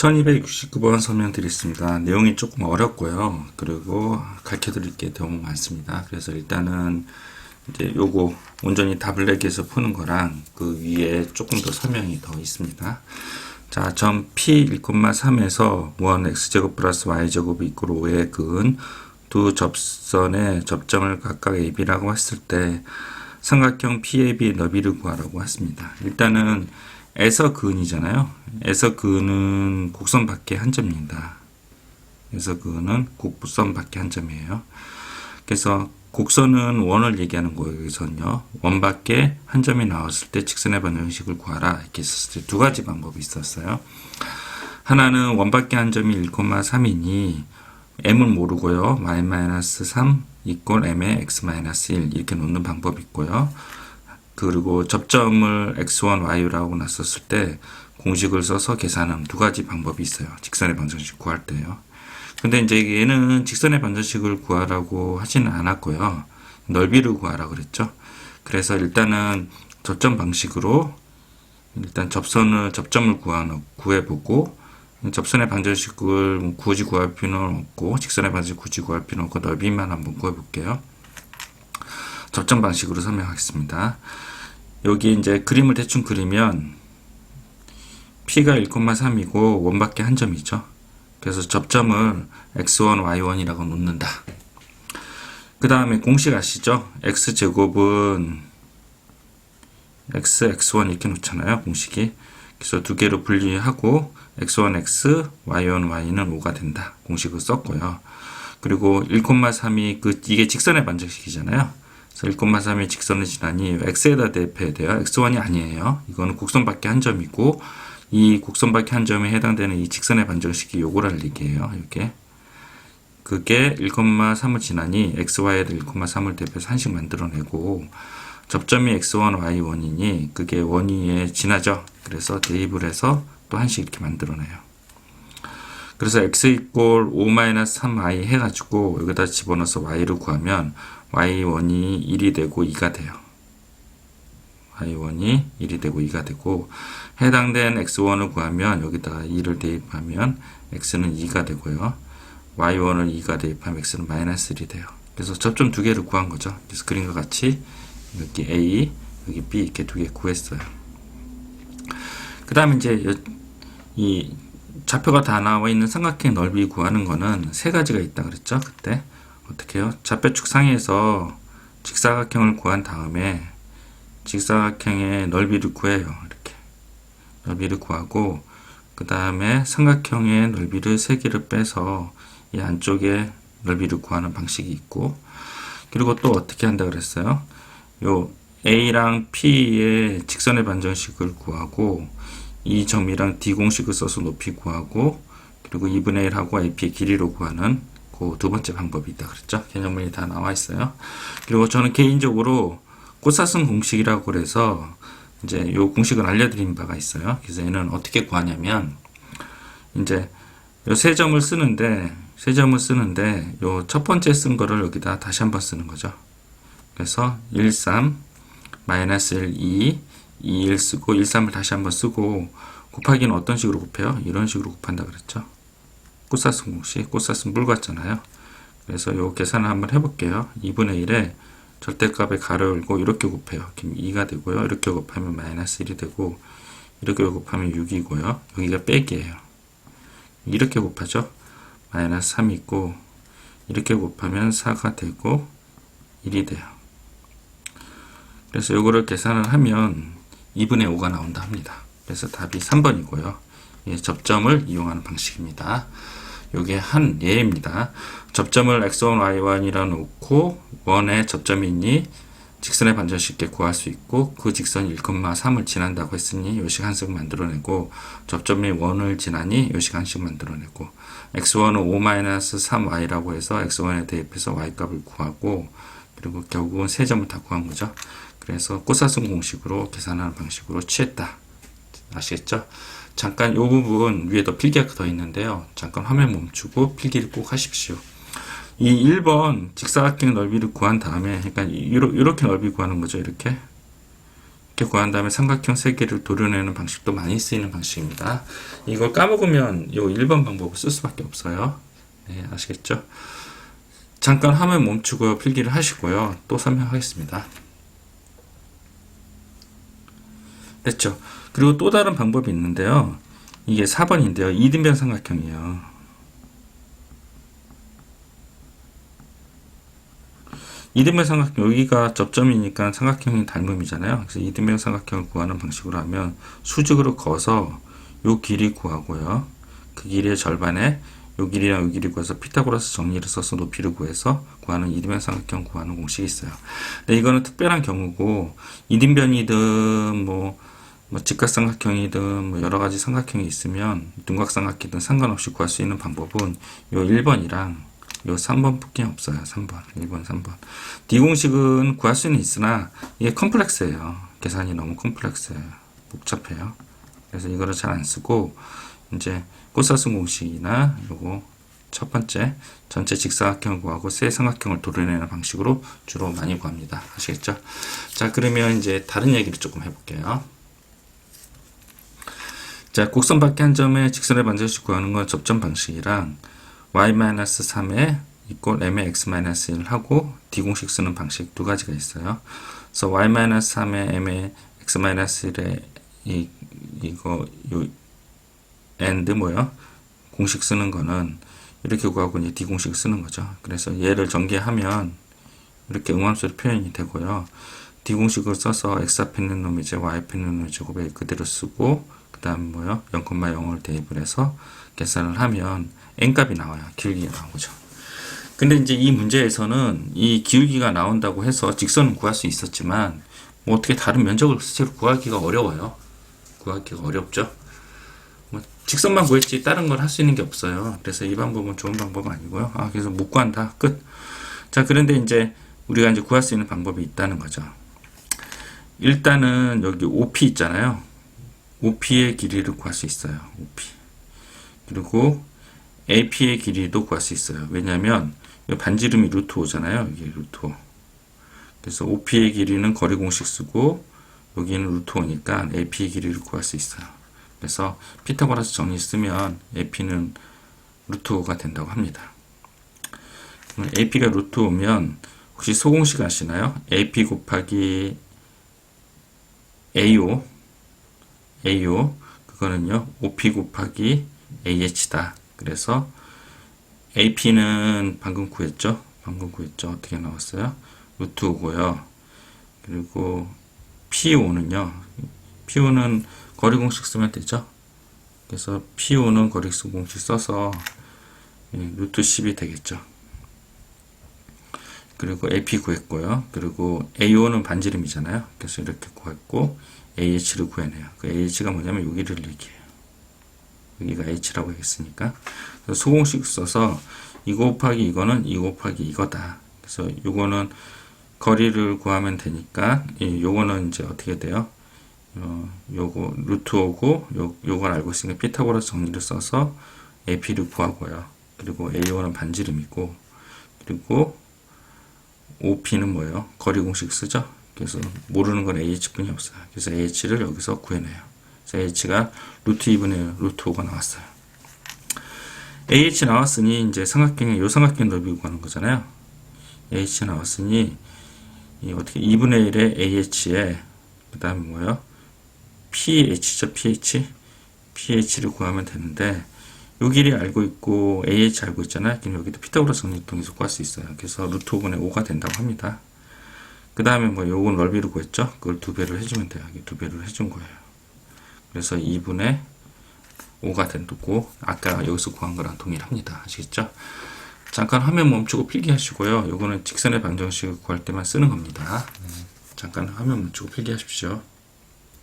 1269번 설명드리겠습니다. 내용이 조금 어렵고요. 그리고 가르쳐 드릴 게 너무 많습니다. 그래서 일단은 이제 요거 온전히 타블렛에서 푸는 거랑 그 위에 조금 더 설명이 더 있습니다. 자, 점 P 1,3에서 1 x제곱 플러스 y제곱이 이끌어 5의 근 두 접선의 접점을 각각 AB라고 했을 때 삼각형 PAB 너비를 구하라고 했습니다. 일단은 에서 근이잖아요. 에서 근은 곡선 밖에 한 점입니다. 에서 근은 곡선 밖에 한 점이에요. 그래서 곡선은 원을 얘기하는 거예요. 여기서는요. 원 밖에 한 점이 나왔을 때 직선의 방정식을 구하라. 이렇게 썼을 때 두 가지 방법이 있었어요. 하나는 원 밖에 한 점이 1,3이니 m을 모르고요. y-3 이꼴 m의 x-1 이렇게 놓는 방법이 있고요. 그리고 접점을 x1, y라고 놨었을 때 공식을 써서 계산하는 두 가지 방법이 있어요. 직선의 방정식 구할 때요. 근데 이제 얘는 직선의 방정식을 구하라고 하지는 않았고요. 넓이를 구하라고 그랬죠. 그래서 일단은 접점 방식으로 일단 접선을 접점을 구하 구해보고 접선의 방정식을 굳이 구할 필요는 없고 직선의 방정식 굳이 구할 필요는 없고 넓이만 한번 구해볼게요. 접점 방식으로 설명하겠습니다. 여기 이제 그림을 대충 그리면 P가 1,3이고 원밖에 한 점이죠. 그래서 접점을 x1, y1이라고 놓는다. 그 다음에 공식 아시죠? x제곱은 x, x1 이렇게 놓잖아요. 공식이. 그래서 두 개로 분리하고 x1, x, y1, y는 5가 된다. 공식을 썼고요. 그리고 1,3이 그 이게 직선의 반정식이잖아요. 그래서 1,3의 직선을 지나니 x에다 대입해야 돼요. x1이 아니에요. 이거는 곡선밖에 한 점이고 이 곡선밖에 한 점에 해당되는 이 직선의 반정식이 요거랄 얘기예요. 이렇게 그게 1,3을 지나니 xy에다 1,3을 대입해서 한식 만들어내고 접점이 x1, y1이니 그게 원위에 지나죠. 그래서 대입을 해서 또 한식 이렇게 만들어내요. 그래서 x 이꼴 5-3i 해가지고 여기다 집어넣어서 y를 구하면 y1이 1이 되고 2가 돼요. y1이 1이 되고 2가 되고 해당된 x1을 구하면 여기다가 2를 대입하면 x는 2가 되고요. y1을 2가 대입하면 x는 마이너스 1이 돼요. 그래서 접점 두 개를 구한 거죠. 그래서 그림과 같이 여기 A, 여기 B 이렇게 두 개 구했어요. 그 다음에 이제 이 좌표가 다 나와 있는 삼각형 넓이 구하는 거는 세 가지가 있다 그랬죠. 그때 어떻게 해요? 좌표축 상에서 직사각형을 구한 다음에 직사각형의 넓이를 구해요. 이렇게 넓이를 구하고 그 다음에 삼각형의 넓이를 세 개를 빼서 이 안쪽에 넓이를 구하는 방식이 있고 그리고 또 어떻게 한다 그랬어요? 요 A랑 P의 직선의 반정식을 구하고 이 점이랑 D 공식을 써서 높이 구하고 그리고 2분의 1하고 AP의 길이로 구하는 그 두 번째 방법이 있다 그랬죠. 개념문이 다 나와 있어요. 그리고 저는 개인적으로 꽃사슴 공식이라고 그래서 이제 요 공식을 알려드린 바가 있어요. 그래서 얘는 어떻게 구하냐면 이제 요 세 점을 쓰는데 세 점을 쓰는데 요 첫 번째 쓴 거를 여기다 다시 한번 쓰는 거죠. 그래서 1, 3, 마이너스 1, 2, 2, 1 쓰고 1, 3을 다시 한번 쓰고 곱하기는 어떤 식으로 곱해요? 이런 식으로 곱한다 그랬죠. 꽃사슴 공식, 꽃사슴 물 같잖아요. 그래서 요 계산을 한번 해볼게요. 2분의 1에 절대값에 가로 열고 이렇게 곱해요. 그럼 2가 되고요. 이렇게 곱하면 마이너스 1이 되고 이렇게 곱하면 6이고요. 여기가 빼기예요. 이렇게 곱하죠. 마이너스 3이 있고 이렇게 곱하면 4가 되고 1이 돼요. 그래서 이거를 계산을 하면 2분의 5가 나온다 합니다. 그래서 답이 3번이고요. 예, 접점을 이용하는 방식입니다. 이게 한 예입니다. 접점을 x1, y1이라 놓고 원의 접점이 있니 직선의 반전 쉽게 구할 수 있고 그 직선이 1,3을 지난다고 했으니 요식 한식 만들어내고 접점이 원을 지나니 요식 한식 만들어내고 x1은 5-3y라고 해서 x1에 대입해서 y값을 구하고 그리고 결국은 세 점을 다 구한 거죠. 그래서 꽃사슴 공식으로 계산하는 방식으로 취했다. 아시겠죠? 잠깐 이 부분 위에도 필기가 더 있는데요. 잠깐 화면 멈추고 필기를 꼭 하십시오. 이 1번 직사각형 넓이를 구한 다음에 그러니까 이렇게 넓이 구하는 거죠. 이렇게 이렇게 구한 다음에 삼각형 세 개를 도려내는 방식도 많이 쓰이는 방식입니다. 이걸 까먹으면 요 1번 방법을 쓸 수밖에 없어요. 네, 아시겠죠? 잠깐 화면 멈추고 필기를 하시고요. 또 설명하겠습니다. 됐죠? 그리고 또 다른 방법이 있는데요. 이게 4번인데요. 이등변 삼각형이에요. 이등변 삼각형 여기가 접점이니까 삼각형이 닮음이잖아요. 그래서 이등변 삼각형을 구하는 방식으로 하면 수직으로 그어서 요 길이 구하고요. 그 길이의 절반에 요 길이랑 요 길이 구해서 피타고라스 정리를 써서 높이를 구해서 구하는 이등변 삼각형 구하는 공식이 있어요. 근데 이거는 특별한 경우고 이등변이든 뭐, 뭐 직각삼각형이든 뭐 여러 가지 삼각형이 있으면 둔각삼각형이든 상관없이 구할 수 있는 방법은 요 1번이랑 요 3번 뿐이 없어요. 3번. 1번, 3번. D 공식은 구할 수는 있으나 이게 컴플렉스예요. 계산이 너무 컴플렉스예요. 복잡해요. 그래서 이거를 잘 안 쓰고 이제 코사스 공식이나 요거 첫 번째 전체 직사각형을 구하고 세 삼각형을 도려내는 방식으로 주로 많이 구합니다. 아시겠죠? 자, 그러면 이제 다른 얘기를 조금 해볼게요. 자, 곡선 밖에 한 점에 직선을 반드시 구하는 건 접점 방식이랑 y-3에 이꼴 m의 x-1을 하고 d 공식 쓰는 방식 두 가지가 있어요. 그래서 y-3에 m의 x-1에 이 이거 요 and 뭐요? 공식 쓰는 거는 이렇게 구하고 이제 d 공식 쓰는 거죠. 그래서 얘를 전개하면 이렇게 응함수로 표현이 되고요. d 공식을 써서 x 앞에 있는 놈 이제 y 앞에 있는 놈 제곱에 그대로 쓰고 그 다음 뭐요? 0,0을 대입을 해서 계산을 하면 n값이 나와요. 기울기가 나오죠. 근데 이제 이 문제에서는 이 기울기가 나온다고 해서 직선은 구할 수 있었지만 뭐 어떻게 다른 면적을 실제로 구하기가 어려워요. 구하기가 어렵죠. 뭐 직선만 구했지 다른 걸 할 수 있는 게 없어요. 그래서 이 방법은 좋은 방법 아니고요. 아 그래서 못 구한다. 끝. 자 그런데 이제 우리가 이제 구할 수 있는 방법이 있다는 거죠. 일단은 여기 OP 있잖아요. OP의 길이를 구할 수 있어요. OP. 그리고 AP의 길이도 구할 수 있어요. 왜냐하면 반지름이 루트 5잖아요. 이게 루트 5. 그래서 OP의 길이는 거리 공식 쓰고 여기는 루트 5니까 AP의 길이를 구할 수 있어요. 그래서 피타고라스 정리 쓰면 AP는 루트 5가 된다고 합니다. AP가 루트 5면 혹시 소공식 아시나요? AP 곱하기 AO AO 그거는요 OP 곱하기 AH다. 그래서 AP는 방금 구했죠? 방금 구했죠? 어떻게 나왔어요? 루트 5고요. 그리고 PO는요. PO는 거리 공식 쓰면 되죠? 그래서 PO는 거리 공식 써서 예, 루트 10이 되겠죠. 그리고 AP 구했고요. 그리고 AO는 반지름이잖아요. 그래서 이렇게 구했고 AH를 구해내요. 그 AH가 뭐냐면 여기를 얘기해요. 여기가 h라고 했으니까 소공식 써서 2 곱하기 이거는 2 곱하기 이거다. 그래서 요거는 거리를 구하면 되니까 요거는 이제 어떻게 돼요? 어, 요거 루트 오고 요, 요걸 알고 있으니까 피타고라스 정리를 써서 AP를 구하고요. 그리고 A1은 반지름이고 그리고 OP는 뭐예요? 거리 공식 쓰죠? 그래서 모르는 건 AH뿐이 없어요. 그래서 AH를 여기서 구해내요. h가 루트 2분의 루트 5가 나왔어요. AH 나왔으니 이제 삼각형의 요 삼각형 넓이 구하는 거잖아요. AH 나왔으니 이 어떻게 2분의 1의 AH에 그 다음에 뭐예요? PH죠, PH. PH를 구하면 되는데 요 길이 알고 있고 AH 알고 있잖아요. 그럼 여기도 피타고라스 정리 통해서 구할 수 있어요. 그래서 루트 5분의 5가 된다고 합니다. 그 다음에 뭐 요건 넓이를 구했죠. 그걸 두 배를 해주면 돼요. 두 배를 해준 거예요. 그래서 2분의 5가 된다고 아까 여기서 구한 거랑 동일합니다. 아시겠죠? 잠깐 화면 멈추고 필기하시고요. 요거는 직선의 방정식을 구할 때만 쓰는 겁니다. 네. 잠깐 화면 멈추고 필기하십시오.